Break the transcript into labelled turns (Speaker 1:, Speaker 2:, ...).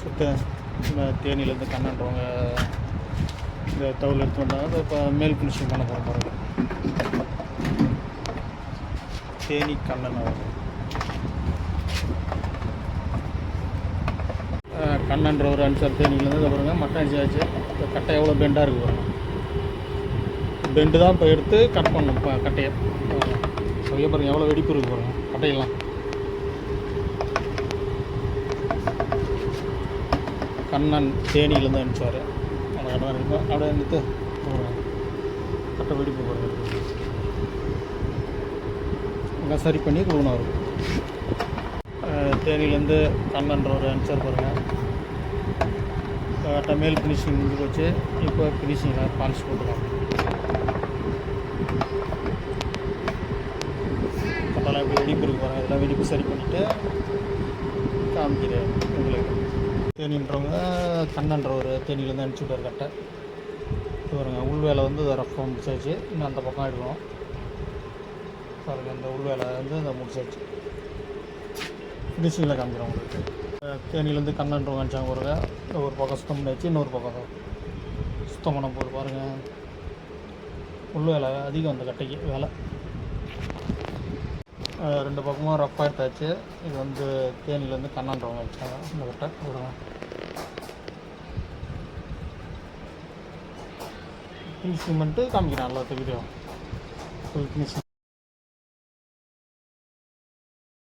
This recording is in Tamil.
Speaker 1: சுத்த தேனியிலேருந்து கண்ணன்றவங்க இந்த தவுல் எடுத்து வந்தாங்க. இப்போ மேல் குளிச்சு பண்ண போகிற பாருங்க. தேனி கண்ணன் அவர் கண்ணன்ற ஒரு அன்சார் தேனியிலேருந்து. இதை பாருங்க மட்டன் அடிச்சாச்சு இந்த கட்டை எவ்வளோ பெண்டாக இருக்குது பாருங்க. பெண்டு தான் இப்போ எடுத்து கட் பண்ணணும் இப்போ கட்டையை. பாருங்கள் எவ்வளோ வெடிப்பு இருக்குது பாருங்கள் கட்டையெல்லாம். கண்ணன் தேனியிலேருந்து அனுப்பிச்சார். அந்த இடம் இருக்கும் அப்படியே வந்துட்டு கட்டை வெடிப்பு போகிறது அங்கே சரி பண்ணி கொடுக்கணும் அவருக்கு தேனியிலேருந்து கண்ணன்ற ஒரு அனுப்பிச்சார் பாருங்கள் கரெக்டாக மேல் ஃபினிஷிங் முடிஞ்சு போச்சு. இப்போ ஃபினிஷிங்கில் பாலிஷ் போட்டுக்கலாம். கட்டெல்லாம் இப்படி வெடிப்பு இருக்கு பாருங்கள் இதெல்லாம் வெடிப்பு சரி பண்ணிவிட்டு காமிக்கிறேன் உங்களுக்கு. தேனின்றவங்க கண்ணன்ற ஒரு தேனியிலேருந்து அனுப்பிச்சி விட்டார் கட்டை இது பாருங்க உள் வேலை வந்து ரஃபாக முடிச்சாச்சு. இன்னும் அந்த பக்கம் எடுக்கணும் பாருங்கள் இந்த உள்வேலை வந்து இந்த முடிச்சாச்சு. ஃபினிஷிங்கில் காமிக்கிறேன் உங்களுக்கு. தேனியிலேருந்து கண்ணன்றவங்க அனுப்பிச்சாங்க பாருங்க. இந்த ஒரு பக்கம் சுத்தம் பண்ணியாச்சு இன்னொரு பக்கம் தான். சுத்தம் பண்ண போது பாருங்கள் உள் வேலை அதிகம் அந்த கட்டைக்கு வேலை. ரெண்டு பக்கமும் ரஃப்பாக எடுத்தாச்சு இது வந்து தேனிலேருந்து கண்ணான்றவங்க வச்சாங்க இந்த கட்டை விடுங்க ஃபினிஷிங் பண்ணிட்டு காமிக்கிறேன் எல்லாத்த வீடியோ ஃபுல் ஃபினிஷிங்